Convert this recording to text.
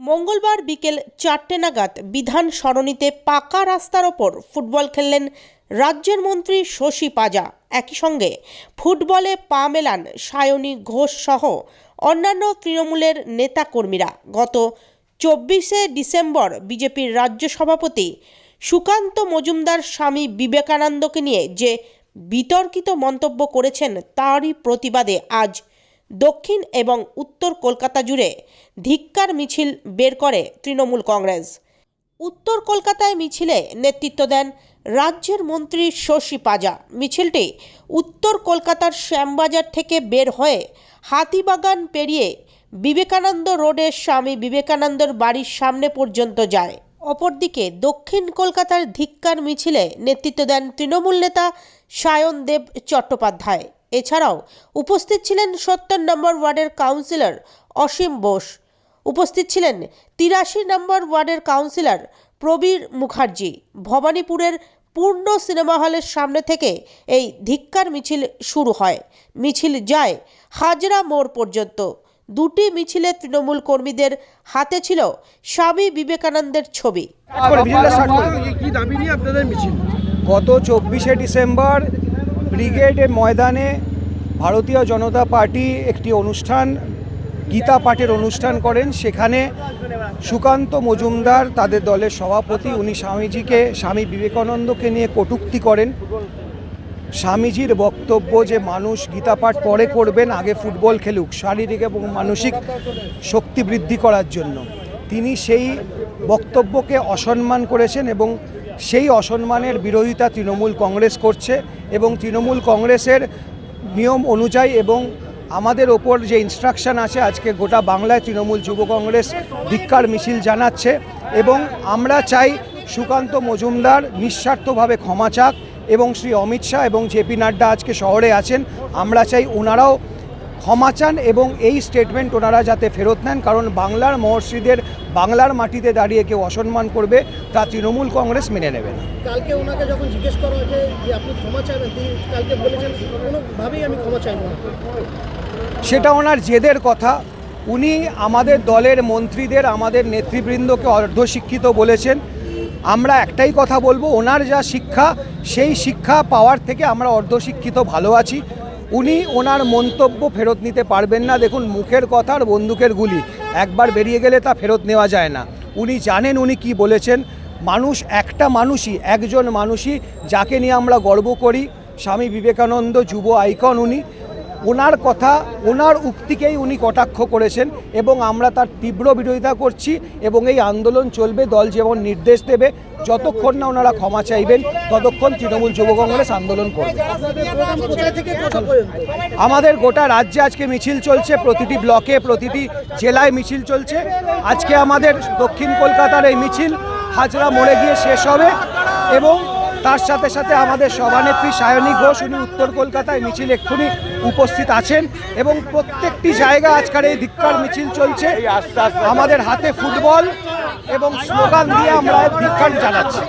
মঙ্গলবার বিকেল চারটে নাগাদ বিধান সরণিতে পাকা রাস্তার ওপর ফুটবল খেললেন রাজ্যের মন্ত্রী শশী পাজা। একই সঙ্গে ফুটবলে পা মেলান সায়নী ঘোষ সহ অন্যান্য তৃণমূলের নেতাকর্মীরা। গত চব্বিশে ডিসেম্বর বিজেপির রাজ্য সভাপতি সুকান্ত মজুমদার স্বামী বিবেকানন্দকে নিয়ে যে বিতর্কিত মন্তব্য করেছেন তারই প্রতিবাদে আজ দক্ষিণ এবং উত্তর কলকাতা জুড়ে ধিক্কার মিছিল বের করে তৃণমূল কংগ্রেস। উত্তর কলকাতায় মিছিলে নেতৃত্ব দেন রাজ্যের মন্ত্রী শশী পাজা। মিছিলটি উত্তর কলকাতার শ্যামবাজার থেকে বের হয়ে হাতিবাগান পেরিয়ে বিবেকানন্দ রোডে স্বামী বিবেকানন্দর বাড়ির সামনে পর্যন্ত যায়। অপরদিকে দক্ষিণ কলকাতার ধিক্কার মিছিলে নেতৃত্ব দেন তৃণমূল নেতা সায়ন দেব চট্টোপাধ্যায়। এছাড়াও উপস্থিত ছিলেন সত্তর নম্বর ওয়ার্ডের কাউন্সিলর অসীম বোস। উপস্থিত ছিলেন তিরাশি নম্বর ওয়ার্ডের কাউন্সিলর প্রবীর মুখার্জি। ভবানীপুরের পূর্ণ সিনেমা হলের সামনে থেকে এই ধিক্কার মিছিল শুরু হয়। মিছিল যায় হাজরা মোড় পর্যন্ত। দুটি মিছিলে তৃণমূল কর্মীদের হাতে ছিল স্বামী বিবেকানন্দের ছবি। গত চব্বিশে ডিসেম্বর ব্রিগেডের ময়দানে ভারতীয় জনতা পার্টি একটি অনুষ্ঠান, গীতা পাঠের অনুষ্ঠান করেন। সেখানে সুকান্ত মজুমদার তাদের দলের সভাপতি, উনি স্বামীজিকে, স্বামী বিবেকানন্দকে নিয়ে কটূক্তি করেন। স্বামীজির বক্তব্য যে মানুষ গীতা পাঠ পরে করবেন, আগে ফুটবল খেলুক, শারীরিক এবং মানসিক শক্তি বৃদ্ধি করার জন্য। তিনি সেই বক্তব্যকে অসম্মান করেছেন এবং সেই অসম্মানের বিরোধিতা তৃণমূল কংগ্রেস করছে এবং তৃণমূল কংগ্রেসের নিয়ম অনুযায়ী এবং আমাদের ওপর যে ইনস্ট্রাকশন আছে, আজকে গোটা বাংলায় তৃণমূল যুব কংগ্রেস ধিক্কার, মিছিল জানাচ্ছে এবং আমরা চাই সুকান্ত মজুমদার নিঃস্বার্থভাবে ক্ষমা চাক এবং শ্রী অমিত শাহ এবং জেপি নাড্ডা আজকে শহরে আছেন, আমরা চাই ওনারাও ক্ষমা চান এবং এই স্টেটমেন্ট ওনারা যাতে ফেরত নেন কারণ বাংলার মহর্ষিদের বাংলার মাটিতে দাঁড়িয়ে কেউ অসম্মান করবে তা তৃণমূল কংগ্রেস মেনে নেবে না। কালকে ওনাকে যখন জিজ্ঞেস করা হয়েছে যে আপনি ক্ষমা কালকে বলেছেন কোনোভাবেই আমি ক্ষমা চাইব না। সেটা ওনার জেদের কথা। উনি আমাদের দলের মন্ত্রীদের আমাদের নেতৃবৃন্দকে অর্ধশিক্ষিত বলেছেন। আমরা একটাই কথা বলব ওনার যা শিক্ষা সেই শিক্ষা পাওয়ার থেকে আমরা অর্ধশিক্ষিত ভালো আছি। উনি ওনার মন্তব্য ফেরত নিতে পারবেন না। দেখুন, মুখের কথা আর বন্দুকের গুলি। একবার বেরিয়ে গেলে তা ফেরত নেওয়া যায় না। উনি জানেন উনি কি বলেছেন। মানুষ একটা মানুষই, একজন মানুষই, যাকে নিয়ে আমরা গর্ব করি, স্বামী বিবেকানন্দ যুব আইকন উনি ওনার কথা, ওনার উক্তিকেই উনি কটাক্ষ করেছেন এবং আমরা তার তীব্র বিরোধিতা করছি এবং এই আন্দোলন চলবে, দল যেমন নির্দেশ দেবে, যতক্ষণ না ওনারা ক্ষমা চাইবেন, ততক্ষণ তৃণমূল যুব কংগ্রেস আন্দোলন করবে। আমাদের গোটা রাজ্যে আজকে মিছিল চলছে, প্রতিটি ব্লকে, প্রতিটি জেলায় মিছিল চলছে। আজকে আমাদের দক্ষিণ কলকাতার এই মিছিল হাজরা মোড়ে গিয়ে শেষ হবে এবং তার সাথে সাথে আমাদের সভানেত্রী সায়নী ঘোষ উনি উত্তর কলকাতায় মিছিল এক্ষুনি উপস্থিত আছেন এবং প্রত্যেকটি জায়গা আজকের এই ধিক্ষার মিছিল চলছে। আমাদের হাতে ফুটবল এবং স্লোগান দিয়ে আমরা ধিক্কার জানাচ্ছি।